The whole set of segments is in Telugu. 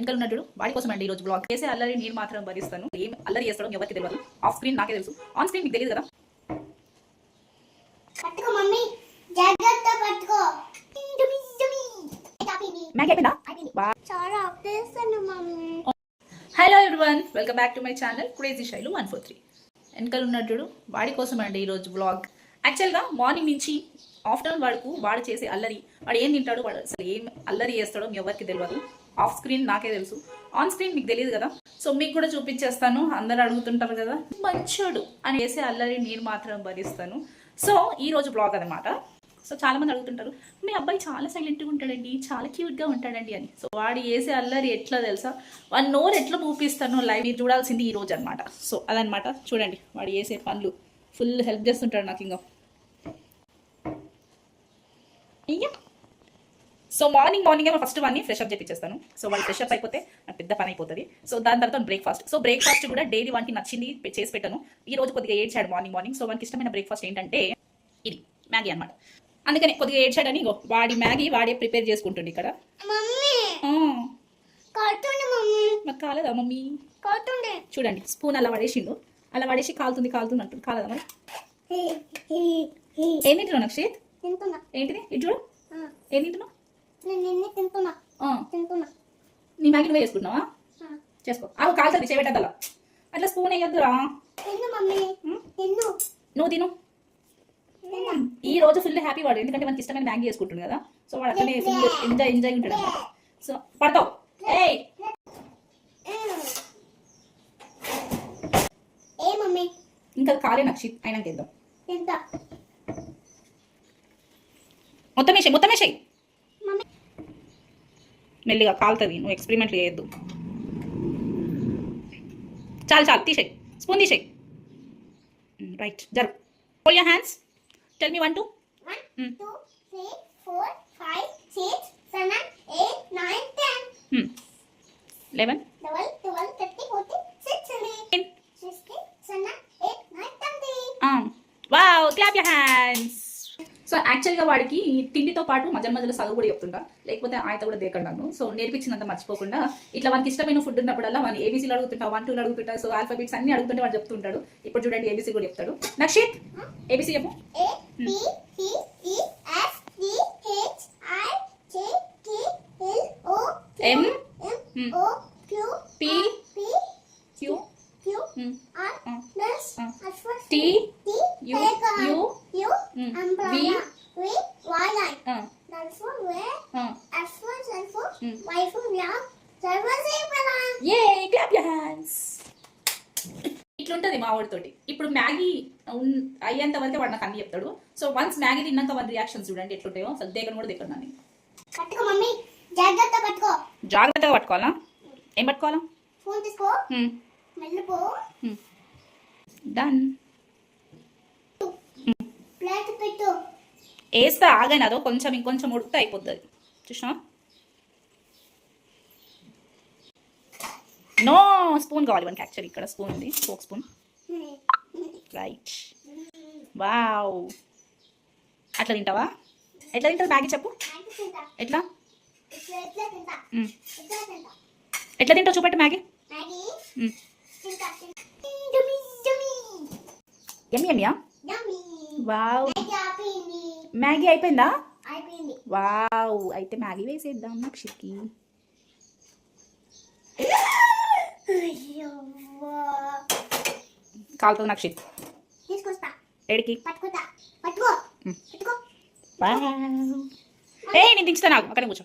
వెనకాల ఉన్నట్టు వాడి కోసం అండి ఈ రోజు బ్లాగ్ చేసే అల్లరి నేను మాత్రం భరిస్తాను. ఏం అల్లరి చేస్తాడో ఎవరికి తెలియదు ఆఫ్ స్క్రీన్ నాకే తెలుసు. ఆన్ స్క్రీన్ మీకు తెలియదు కదా? Hello everyone welcome back to my channel crazy Shailu one four three వెనకాల ఉన్నట్టు వాడి కోసం అండి ఈరోజు బ్లాగ్ యాక్చువల్గా మార్నింగ్ నుంచి ఆఫ్టర్నూన్ వాడుకు వాడు చేసే అల్లరి. వాడు ఏం తింటాడో? వాడు అసలు ఏం అల్లరి చేస్తాడో ఎవరికి తెలియదు ఆఫ్ స్క్రీన్ నాకే తెలుసు. ఆన్ స్క్రీన్ మీకు తెలియదు కదా? సో మీకు కూడా చూపించేస్తాను. అందరు అడుగుతుంటారు కదా? మంచోడు అని వేసే అల్లరి నేను మాత్రం భరిస్తాను. సో ఈ రోజు బ్లాగ్ అనమాట సో చాలా మంది అడుగుతుంటారు మీ అబ్బాయి చాలా సైలెంట్గా ఉంటాడండి చాలా క్యూట్గా ఉంటాడండి అని. సో వాడు వేసే అల్లరి ఎట్లా తెలుసా? వాడి నోరు ఎట్లా చూపిస్తానో లైవ్ మీరు చూడాల్సింది ఈ రోజు అనమాట సో అదనమాట చూడండి వాడు వేసే పనులు. ఫుల్ హెల్ప్ చేస్తుంటాడు నాకు ఇంకా. అయ్యా! సో మార్నింగ్ మార్నింగ్ ఫస్ట్ వాడిని ఫ్రెష్ అప్ చేపించేస్తాను సో వాడు ఫ్రెష్ అప్ అయిపోతే నాకు పెద్ద పని అయిపోతుంది. సో దాని తర్వాత బ్రేక్ఫాస్ట్ సో బ్రేక్ఫాస్ట్ కూడా డైలీ వానికి నచ్చింది చేసి పెట్టాను. ఈ రోజు కొద్దిగా ఏడ్చాడు మార్నింగ్ మార్నింగ్ సో వానికి ఇష్టమైన బ్రేక్ఫాస్ట్ ఏంటంటే ఇది మ్యాగీ అనమాట అందుకని కొద్దిగా ఏడ్చాడని ఇగో వాడి మ్యాగీ వాడే ప్రిపేర్ చేసుకుంటుండే ఇక్కడ. నాకు కాలేదా మమ్మీ? చూడండి స్పూన్ అలా పడేసిండు. అలా పడేసి కాలుతుంది కాలుతుంది అంటుంది కాలేదా మరి. ఏం తింటున్నావు నక్షిత్? తింటున్నా. ఏంటిది? ఇటు చూడు. ఆ, ఏం తింటున్నావు? నేను నిన్నే తింటున్నా. తింటున్నా. నీ మ్యాగీ నువ్వే చేసుకుంటున్నావా? ఆ. చేసుకో. అవి కాలుతుంది చేయబెట్టదలా అట్లా స్పూన్ వేయద్దురా. తిన్ను మమ్మీ. నువ్వు తిను. ఈ రోజు ఫుల్ హ్యాపీ వాడు ఎందుకంటే మనకి ఇష్టమైన మ్యాగీ చేసుకుంటుంది కదా. సో వాడు అట్లనే ఫుల్ ఎంజాయ్ ఎంజాయ్ ఉంటాడు అన్నమాట. సో పడతావు. ఏయ్! ఉమ్. ఏ మమ్మీ? ఇంకా కాలే నక్షిత్ అయినాక ఇద్దాం మొత్తం వేసేయి మొత్తం వేసేయి. మెల్లిగా కాలుతుంది నువ్వు ఎక్స్పెరిమెంట్లు చేయొద్దు. చాలు చాలు తీసేయి. స్పూన్ తీసేయి. రైట్ జరు hold your hands tell me one two one Mm. Two three four five six seven eight nine ten eleven twelve twelve thirty forty sixteen sixteen seven eight nine twenty wow clap your hands so యాక్చువల్గా వాడికి ఈ తిండితో పాటు మధ్య మధ్యలో చదువు కూడా చెప్తుంటా. లేకపోతే ఆయత కూడా దేకండాను. సో నేర్పించినంత మర్చిపోకుండా ఇట్లా వానికి ఇష్టమైన ఫుడ్ ఉన్నప్పుడల్లా వాడిని ఏబీసీలు అడుగుతుంటా వన్ టూలు అడుగుతుంటా. సో ఆల్ఫాబెట్స్ అన్ని అడుగుతుంటే వాడు చెప్తుంటాడు. ఇప్పుడు చూడండి ఏబీసీ కూడా చెప్తాడు. నక్షిత్ ఏబీసీ చెప్పు. R P Q Mm. ఇట్లుంటది మా వాడితోటి ఇప్పుడు మ్యాగీ అయ్యేంత వరకే వాడు నాకు అన్ని చెప్తాడు. సో వన్స్ మ్యాగీ తిన్నాక వాడి రియాక్షన్స్ చూడండి ఎట్లుంటాయో. అసలు దేకను కూడా నన్ను పట్టుకో మమ్మీ. జాగ్రత్త పట్టుకో. జాగ్రత్తగా పట్టుకోవాలా? ఏం పట్టుకోవాలా? ఫోన్ తీసుకో. మెల్లిపో. డన్ పెట్టు వేస్తే ఆగాను అదో కొంచెం ఇంకొంచెం ఉడికితే అయిపోతుంది చూసినా నో స్పూన్ కావాలి మనకి యాక్చువల్లీ ఇక్కడ స్పూన్ ఉంది ఫోక్ స్పూన్. రైట్ వావ్ అట్లా తింటావా? ఎట్లా తింటావు మ్యాగీ చెప్పు? ఎట్లా? ఎట్లా తింటావు చూపెట్టు మ్యాగీ? ఎమ్మి ఎమ్మియా వావ్. మ్యాగీ అయిపోయిందా? వావ్. అయితే మ్యాగీ వేసేద్దాం నక్షికి నక్షిత్ తీసుకొస్తా. ఎడికి ఏ నేను దించుతా నాకు. అక్కడ కూర్చో.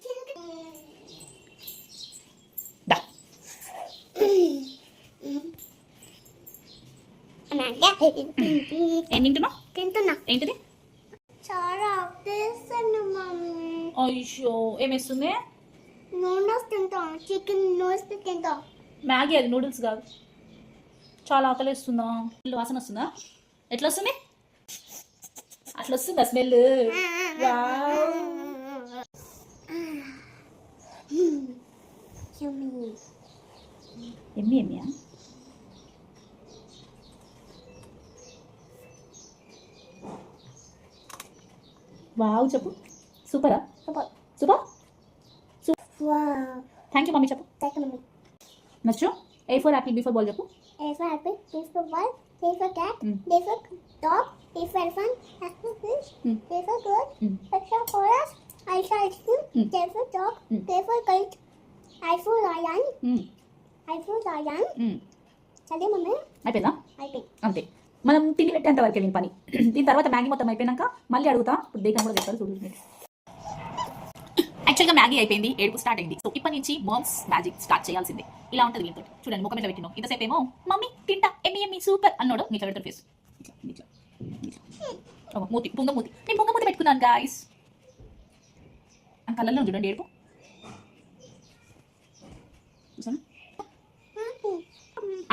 ఏం తింటున్నావు? తింటున్నా. ఏంటిది? చాలా ఆపేస్తాను మమ్మీ. అయ్యో ఏమేస్తుంది నూనెస్ తింటాం. చికెన్ నూనెస్ తింటాం. మ్యాగీ అది నూడిల్స్ కాదు. చాలా ఆకలిస్తుందా? వాసన వస్తుందా? ఎట్లా వస్తుంది? అట్లా వస్తుందా స్మెల్. ఎమ్మి ఎమ్మియా వావ్ చెప్పు సూపరా Super. Super Wow. Thank you mummy చెప్పు Take a moment. నచ్చు A for apple B for ball చెప్పు A for apple, B for ball, C for cat, Mm. D for dog, E for elephant, F for fish, Mm. G for goat, Mm. H for horse, I for ice cream, Mm. J for dog, Mm. K for kite, I for lion, I for lion. చదివి మమ్మీ అయిపోయిందా అయిపోయింది అంతే మనం తిండి పెట్టేంత వరకు వెళ్ళిన పని. దీని తర్వాత మ్యాగీ మొత్తం అయిపోయినాక మళ్ళీ అడుగుతా ఇప్పుడు దేకం కూడా తెస్తారు చూడు. యాక్చువల్గా మ్యాగీ అయిపోయింది ఏడుపు స్టార్ట్ అయింది. సో ఇప్పటి నుంచి మమ్స్ మ్యాజిక్ స్టార్ట్ చేయాల్సిందే. ఇలా ఉంటుంది దీంతో. చూడండి ముఖం మీద పెట్టినాం ఇంతసేపు ఏమో మమ్మీ తింటా. ఎమ్మి ఎమ్మి సూపర్ అన్నాడు. ఇట్లా పెడతాడు ఫేస్ మూతి పుంగ మూతి. నేను పుంగ మూతి పెట్టుకున్నాను గాయస్ ఆ కళ్ళల్లో చూడండి ఏడుపు.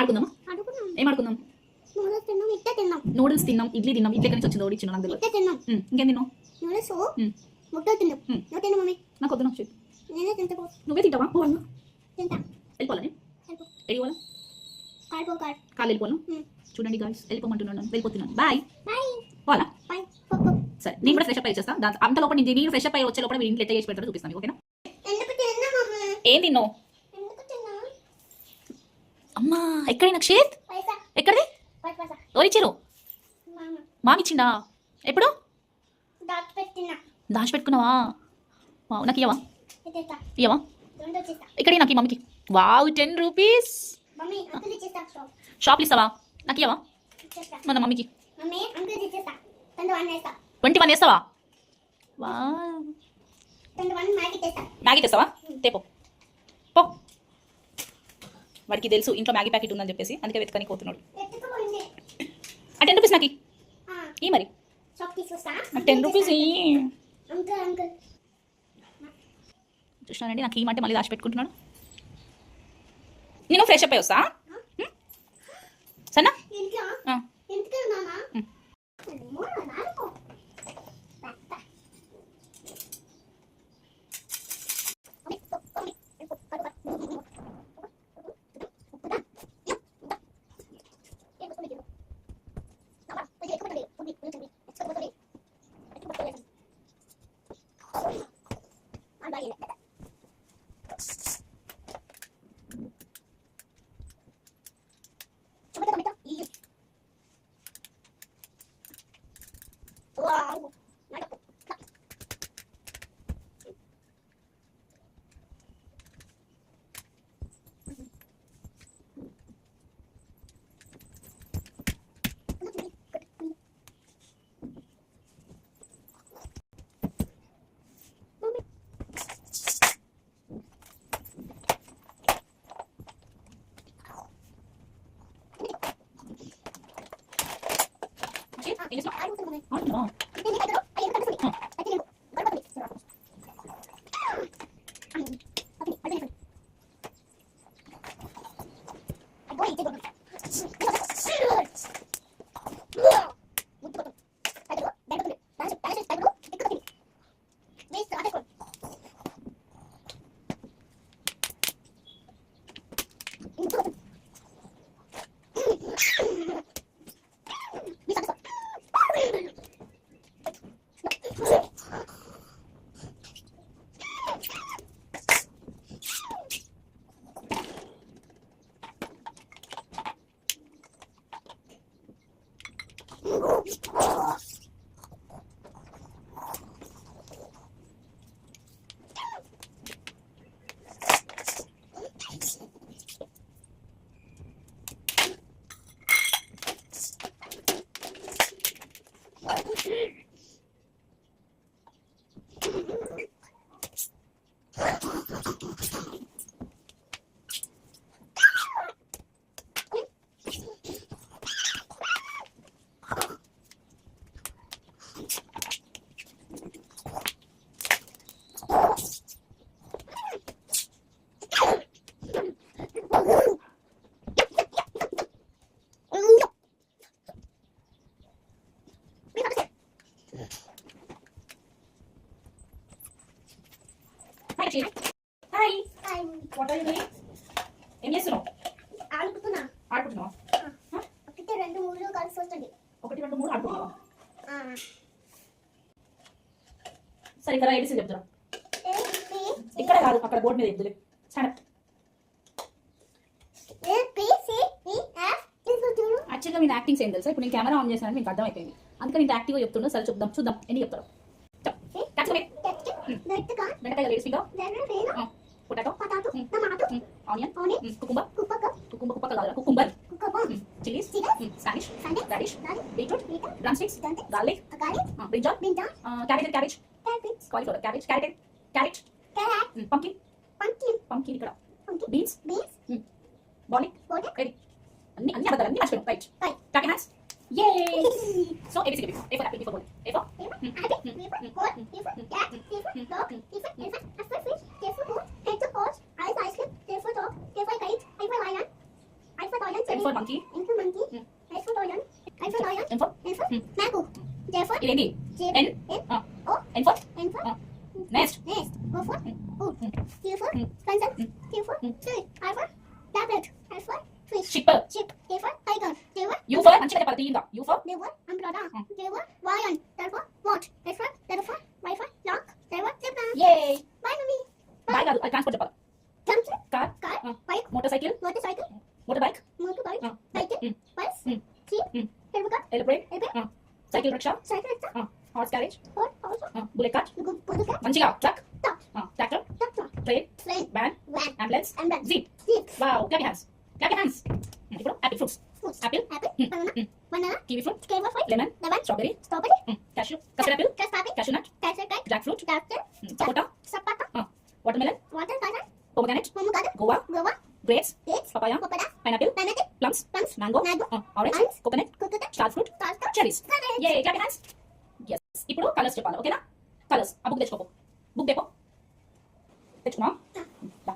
అడుగున్నాం ఏం ఆడుకుందాం? నూనె తిన్నాం ఇట్టే తిన్నాం. నూడిల్స్ తిన్నాం ఇడ్లీ తిన్నాం ఇడ్లీ ఎక్కడి నుంచి వచ్చిందో ఓడిచ్చిన ఇట్టే తిన్నాం. ఉమ్, ఇంకేం తిన్నాం. ఉమ్. నువ్వు తిన్నా మమ్మీ? నాకు వద్దు నాకు చెప్పు. నేనే తింటా పో. నువ్వే తింటావా? పో అన్న తింటా. వెళ్ళిపోవాలని వెళ్ళిపో. వెళ్ళిపోవాలా? వెళ్ళిపోను. చూడండి గాయస్ వెళ్ళిపోమంటున్నాను వెళ్ళిపోతున్నాను. బాయ్ బాయ్ పోవాలా? బాయ్ సరే నేను కూడా ఫ్రెష్ అప్ అయ్యి దాని అంత లోపల నేను ఫ్రెష్ అప్ అయ్యి వచ్చే లోపల మీరు ఇంట్లో చేసి పెడతారో చూపిస్తాను ఓకేనా? ఏం తిన్నావు? అమ్మా ఎక్కడైనా క్షేత్? పైసా. ఎక్కడిది? పై పైసా ఎవరిచ్చారు మామ. మామిచ్చిండా? ఎప్పుడు? దాచిపెట్టుకున్నావా? వావ్, నాకు ఇవ్వవా ఇవ్వవా ఇక్కడ నాకు మమ్మీకి. Wow ten rupees. షాప్లు ఇస్తావా? నాకు ఇవ్వవా మన మమ్మీకి. ట్వంటీ వన్ వేస్తావా? వా మ్యాగీ తెస్తా మ్యాగీ తెస్తావా? తేపో పో. వాడికి తెలుసు ఇంట్లో మ్యాగీ ప్యాకెట్ ఉందని చెప్పేసి అందుకే వెతకని పోతున్నాడు ఆ టెన్ రూపీస్ నాకు. ఈ మరి. టెన్ రూపీస్ ఇయ్యి. చూసినానండి నాకు ఈ మాట మళ్ళీ దాచి పెట్టుకుంటున్నాడు నేను ఫ్రెష్ అప్ అయ్యి వస్తా? సరేనా? 네 아니야. సరే ఇక్కడ ఏబీసీ సి, ఇక్కడ కాదు అక్కడ బోర్డు మీద చెప్తులే. I యాక్చువల్గా మీరు యాక్టింగ్ ఏం తెలుసా? ఇప్పుడు నేను కెమెరా ఆన్ చేసినా మీకు అర్థమైపోయింది. అందుకని నేను యాక్టివ్గా చెప్తున్నా సరే చూద్దాం చూద్దాం. ఎన్ని చెప్తారు. ఆనియన్ కుకుంబర్ కుకుంబర్ కుప్ప కాదు cucumber chillies Chilies. Spanish Spanish, radish garlic, beetroot beetroot, drumsticks drumsticks, garlic garlic, brinjal brinjal, cabbage cauliflower, cabbage, carrot, carrot, carrot, mm. pumpkin, pumpkin, pumpkin ఇక్కడ pumpkin, beans, beans, mm. bonic, bonic, ready. అన్ని అన్ని అబద్ధాలు అన్ని మర్చిపోయాం right right talk hands yay so A B C give A for apple for ball A for A for apple A for coal A for cat A for dog A for elephant A for fish A for moon A for horse I for ice cream A for dog A for kite I for lion I for lion A for monkey A for monkey I for lion I for lion A for A for mango A for ఇదేంటి N N oh And four. And four. Next. Next. Go four. Old. Deer four. Hmm. Oh. Hmm. Pencil. Deer four. Hmm. Tree. I four. Rabbit. I four. Fish. Sheep. Sheep. A four. Tiger. They were. You four. ಅಂಚೆ ಕಡೆ ಬರ್ತೀವಿ ಈಗ. You four. They were. Umbrella. They were. Lion. Therefore. What? Therefore. Therefore. My four. Lock. They were. Zebra. Yay. Bye, mommy. Bye, Garu. Transport chappal. Jumpsuit. Car. Car. Bike. Motorcycle. Motorcycle. Motorbike. Motorbike. Cycle. Bus. Jeep. Helicopter. Airplane. Airplane. Cycle rickshaw. Cycle rickshaw. horse carriage, uh, bullet cart, मंजिला, truck, uh, tractor, train, van, ambulance, jeep. Wow, clap your hands. Clap your hands. Nanti pula, apple fruits. Apple, hmm, hmm. banana, kiwi fruit, lemon, strawberry, hmm, cashew, custard apple, cashew nut, jackfruit, hmm, sapota, uh, watermelon, pomegranate, guava, grapes, papaya, pineapple, plums, mango, uh, orange, coconut, star fruit, cherries. Yay, clap your hands. Colours చెప్పాలి ఓకేనా? కలర్స్ ఆ బుక్ తెచ్చుకోపో బుక్ తెపో తెచ్చుకున్నా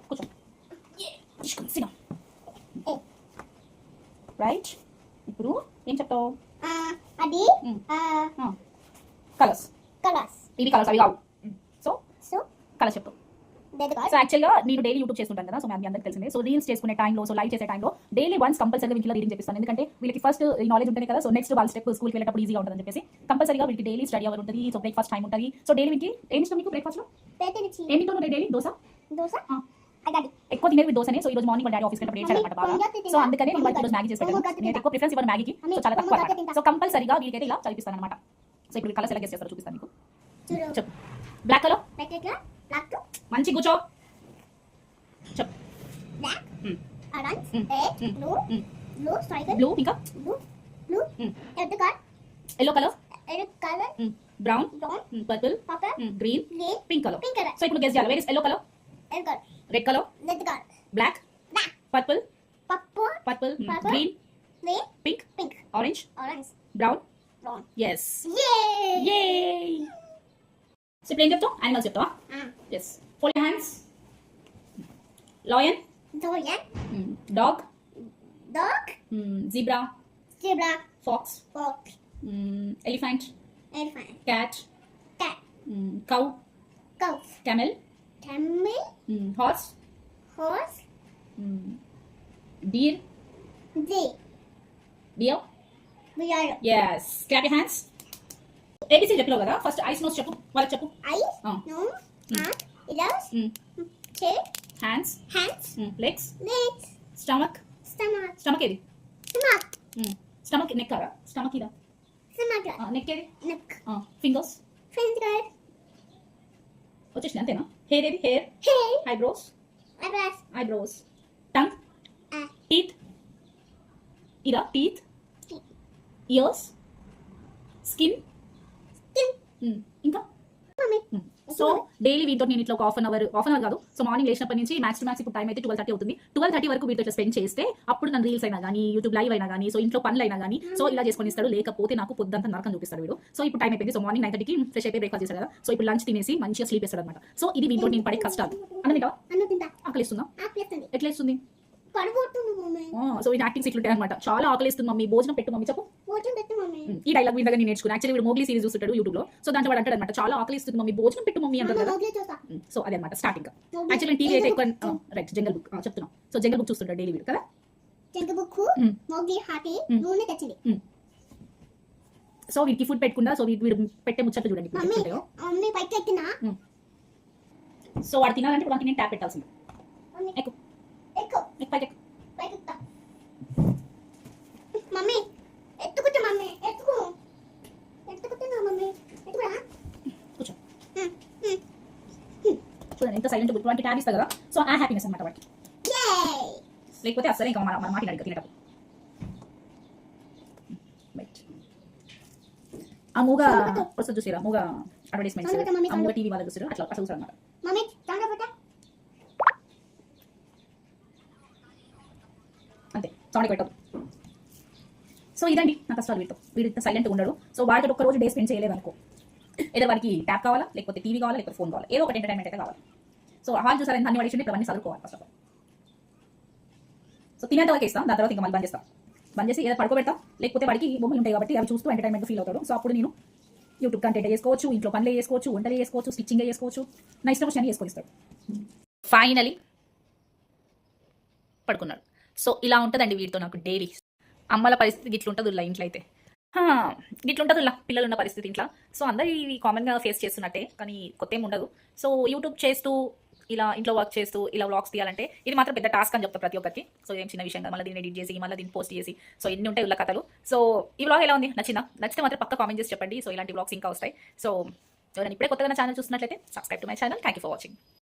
కూర్చో. తీసుకుని రైట్ ఇప్పుడు ఏం చెప్తావు? Colours colors. ఇవి కలర్స్ అవి కావు. సో So, కలర్స్ చెప్తావు. సో యాక్చువల్గా నేను డైలీ యూట్యూబ్ చేస్తుంటాను కదా. సో మీ అందరికీ తెలిసిందే. సో రీల్స్ చేసుకునే టైంలో సో లైవ్ చేసే టైంలో డైలీ వన్స్ కంపల్సరీగా వీళ్ళకి రీడింగ్ చేపిస్తాను ఎందుకంటే వీళ్ళకి ఫస్ట్ ఈ నాలెడ్జ్ ఉంటుంది కదా. సో నెక్స్ట్ వాళ్ళ స్టెప్ స్కూల్కి వెళ్ళేటప్పుడు ఈజీగా ఉంటుందని చెప్పేసి కంపల్సరీగా వీళ్ళకి డైలీ స్టడీ అవర్ ఉంటుంది. సో బ్రేక్ఫాస్ట్ టైం ఉంటుంది. సో డైలీ వీళ్ళకి ఏం ఇష్టం మీకు బ్రేక్ఫాస్ట్లో ఏం తింటాను డైలీ దోశ? it. ఎక్కువ తినేది దోశనే. సో ఈ రోజు మార్నింగ్ డాడీ ఆఫీస్కి వెళ్ళినప్పుడు ఏం చేయాలన్నమాట బాగా. సో అందుకనే నేను వాళ్ళకి ఈరోజు మ్యాగీ చేసి నేను ఎక్కువ ప్రిఫరెన్స్ ఇవ్వను మ్యాగీకి. సో చాలా తక్కువ. సో కంపల్సరీగా వీళ్ళకైతే ఇలా చదివిస్తాను అనమాట సో ఇప్పుడు కలర్స్ ఎలా గెస్ చేస్తారో చూపిస్తాను మీకు. బ్లాక్ కలర్ మంచి కూర్చో. Hmm. Hmm. Hmm. Hmm. Blue ఇంకా. Hmm. Yellow colour. Brown Brown. Purple Purple. Green Green. Pink colour Pink color. So ఇప్పుడు గెస్ చేయాలి where is yellow colour Red color. Red colour Red color. Black Black. Purple Purple. Purple Purple. Green Green. Pink Pink. Orange Orange. Brown Brown. Yes Yay! Yay ఇప్పుడు ఏం చెప్తావు యానిమల్స్ చెప్తావా Ah. Yes four hands lion Dorian. Dog Dog. Zebra Zebra. Fox Fox. Elephant Elephant. Cat Cat. Cow Goat. camel Camel. Horse Horse. Deer Deer. Deer Bear. Yes clap hands ABC చెప్పలేవు కదా ఫస్ట్ ఐస్ నోస్ చెప్పు వాళ్ళకి చెప్పు. Tail. Hands Hands. Legs Legs. Stomach Stomach. Stomach ఏది Stomach. స్టమక్ నెక్ కదా స్టమక్ ఇదా Stomach. నెక్ ఏది Neck. Fingers Finger. వచ్చేసింది అంతేనా హెయిర్ ఏది hair Hair. Eyebrows Eyebrows. Eyebrows tongue. Teeth ఇదా టీత్. Ears skin. ఇంకా? Mommy. సో డైలీ వీటితో నేను ఇట్లా ఒక half an hour half an hour కాదు. సో మార్నింగ్ లేచినప్పటి నుంచి మ్యాక్స్ టు మ్యాక్స్ ఇప్పుడు టైం అయితే ట్వెల్వ్ థర్టీ అవుతుంది. ట్వెల్వ్ థర్టీ వరకు వీటితో స్పెండ్ చేస్తే అప్పుడు నన్ను రీల్స్ అయినా కానీ యూట్యూబ్ లైవ్ అయినా కానీ సో ఇంట్లో పనులు అయినా కానీ సో ఇలా చేసుకొని ఇస్తాడు. లేకపోతే నాకు పొద్దుంతా నరకం చూపిస్తాడు వీడు. సో ఇప్పుడు టైం అయిపోయింది. సో మార్నింగ్ నైన్ థర్టీకి ఫ్రెష్ అయిపోయి బ్రేక్ఫాస్ట్ చేశాడు కదా. సో ఇప్పుడు లంచ్ తినేసి మంచిగా స్లీప్ వేస్తాడు అనమాట సో ఇది వీటితో నేను పడే కష్టాలు. అన్నం తింటా. ఆకలిస్తుందా ఎట్లా ఇస్తుంది సో ఈ యాక్టింగ్స్ ఇట్లుంటాయి అనమాట చాలా ఆకలిస్తుంది మమ్మీ. భోజనం పెట్టు మమ్మీ చెప్పు. ఈ డైలాగ్ వీడి దగ్గర నేను నేర్చుకున్నాను యాక్చువల్లీ వీడు మోగ్లీ సిరీస్ చూస్తుంటాడు యూట్యూబ్లో. సో దాంట్లో వాడు అంటాడు అనమాట చాలా ఆకలిస్తుంది మమ్మీ. భోజనం పెట్టు మమ్మీ అంటారు కదా. సో అదే అనమాట స్టార్టింగ్. యాక్చువల్లీ టీవీ అయితే ఎక్కువ రైట్ జంగల్ బుక్ చెప్తున్నాం. సో జంగల్ బుక్ చూస్తుంటాడు డైలీ వీడు కదా? Jungle book. మోగ్లీ హాటి. నూనె తెచ్చింది. సో వీడికి ఫుడ్ పెట్టకుండా సో వీడు పెట్టే ముచ్చట్లు చూడండి సో వాడు తినాలంటే వాడికి నేను ట్యాప్ పెట్టాల్సింది. ఎక్కు. మమ్మీ ఎత్తుకుంటా మమ్మీ ఎత్తుకు. ఎత్తుకుంటున్నా మమ్మీ. ఎత్తుకురా. కూర్చో. హ్మ్, హ్మ్. చూడండి ఎంత సైలెంట్ వాడికి ట్యాబ్ ఇస్తా కదా. సో ఆ హ్యాపీనెస్ అనమాట! లేకపోతే అసలే ఇంకా మన మాట అడిగి తినేటప్పుడు. ఆ మూగ వస్తుంది చూసిరా? మూగ అడ్వర్టైజ్మెంట్స్ మూగ టీవీ వాళ్ళ చూసిరా. అట్లా అట్లా చూసారు అనమాట మమ్మీ చాంగా పెట్టా అంతే. సౌండ్ పెట్టదు సో ఇదండి. నా కష్టాలు వీడితో వీడు సైలెంట్ ఉండడు. సో వాడితో ఒక రోజు డే స్పెండ్ చేయలేదు అనుకో ఏదో వాడికి ట్యాప్ కావాలా? లేకపోతే టీవీ కావాలా? లేకపోతే ఫోన్ కావాలా? ఏదో ఒకటి ఎంటర్టైన్మెంట్ అయితే కావాలి. సో హాల్ చూసారు? అన్ని వాడి ఇప్పుడు అన్ని చదువుకోవాలి ఫస్ట్ ఆఫ్ ఆల్ సో తినేంత వరకు ఇస్తాం. దాని తర్వాత ఇంకా మళ్ళీ బంద్ చేస్తాం. బంద్ చేసి ఏదో పడుకోబెడతాం. లేకపోతే వాడికి బొమ్మలు ఉంటాయి కాబట్టి అవి చూస్తూ ఎంటర్టైన్మెంట్ ఫీల్ అవుతాడు. సో అప్పుడు నేను యూట్యూబ్ కంటెంట్ చేసుకోవచ్చు ఇంట్లో పనులు చేసుకోవచ్చు వంటలు చేసుకోవచ్చు స్టిచ్చింగ్ చేసుకోవచ్చు. నా ఇష్టం వచ్చిన చేసుకొస్తాడు ఫైనలీ పడుకున్నాడు. సో ఇలా ఉంటుందండి వీటితో నాకు డైలీ అమ్మల పరిస్థితి ఇట్లా ఉంటుంది ఇలా ఇంట్లో అయితే. ఇట్లుంటుంది ఇలా పిల్లలు ఉన్న పరిస్థితి ఇంట్లో. సో అందరూ ఇవి కామన్గా ఫేస్ చేస్తున్నట్టే కానీ కొత్త ఏమి ఉండదు. సో యూట్యూబ్ చేస్తూ ఇలా ఇంట్లో వర్క్ చేస్తూ ఇలా వ్లాగ్స్ తీయాలంటే ఇది మాత్రం పెద్ద టాస్క్ అని చెప్తా ప్రతి ఒక్కరికి. సో ఏం చిన్న విషయం కాదు మళ్ళీ దీన్ని ఎడిట్ చేసి మళ్ళీ దీన్ని పోస్ట్ చేసి సో ఎన్ని ఉంటాయి ఇలా కథలు. సో ఈ వ్లాగ్ ఎలా ఉంది? నచ్చిందా? నచ్చితే మాత్రం పక్క కామెంట్ చేసి చెప్పండి. సో ఇలాంటి వ్లాగ్స్ ఇంకా వస్తాయి. సో ఎవరైనా ఇప్పుడే కొత్తగా ఛానల్ చూస్తున్నట్లయితే subscribe to my channel thank you for watching